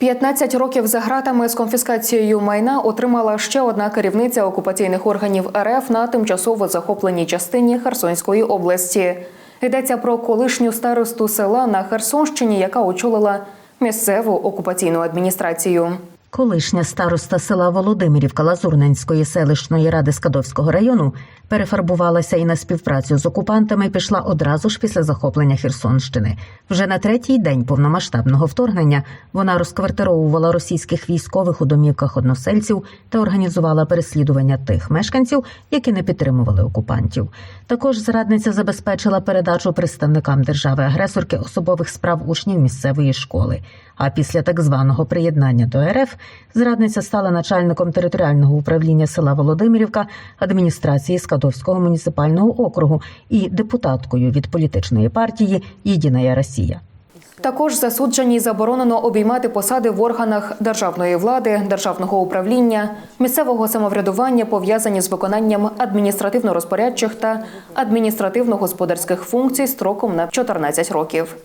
15 років за гратами з конфіскацією майна отримала ще одна керівниця окупаційних органів РФ на тимчасово захопленій частині Херсонської області. Йдеться про колишню старосту села на Херсонщині, яка очолила місцеву окупаційну адміністрацію. Колишня староста села Володимирівка Лазурненської селищної ради Скадовського району перефарбувалася і на співпрацю з окупантами пішла одразу ж після захоплення Херсонщини. Вже на третій день повномасштабного вторгнення вона розквартировувала російських військових у домівках односельців та організувала переслідування тих мешканців, які не підтримували окупантів. Також зрадниця забезпечила передачу представникам держави-агресорки особових справ учнів місцевої школи. А після так званого приєднання до РФ зрадниця стала начальником територіального управління села Володимирівка адміністрації Скадовського муніципального округу і депутаткою від політичної партії Єдина Росія. Також засуджені заборонено обіймати посади в органах державної влади, державного управління, місцевого самоврядування, пов'язані з виконанням адміністративно-розпорядчих та адміністративно-господарських функцій строком на 14 років.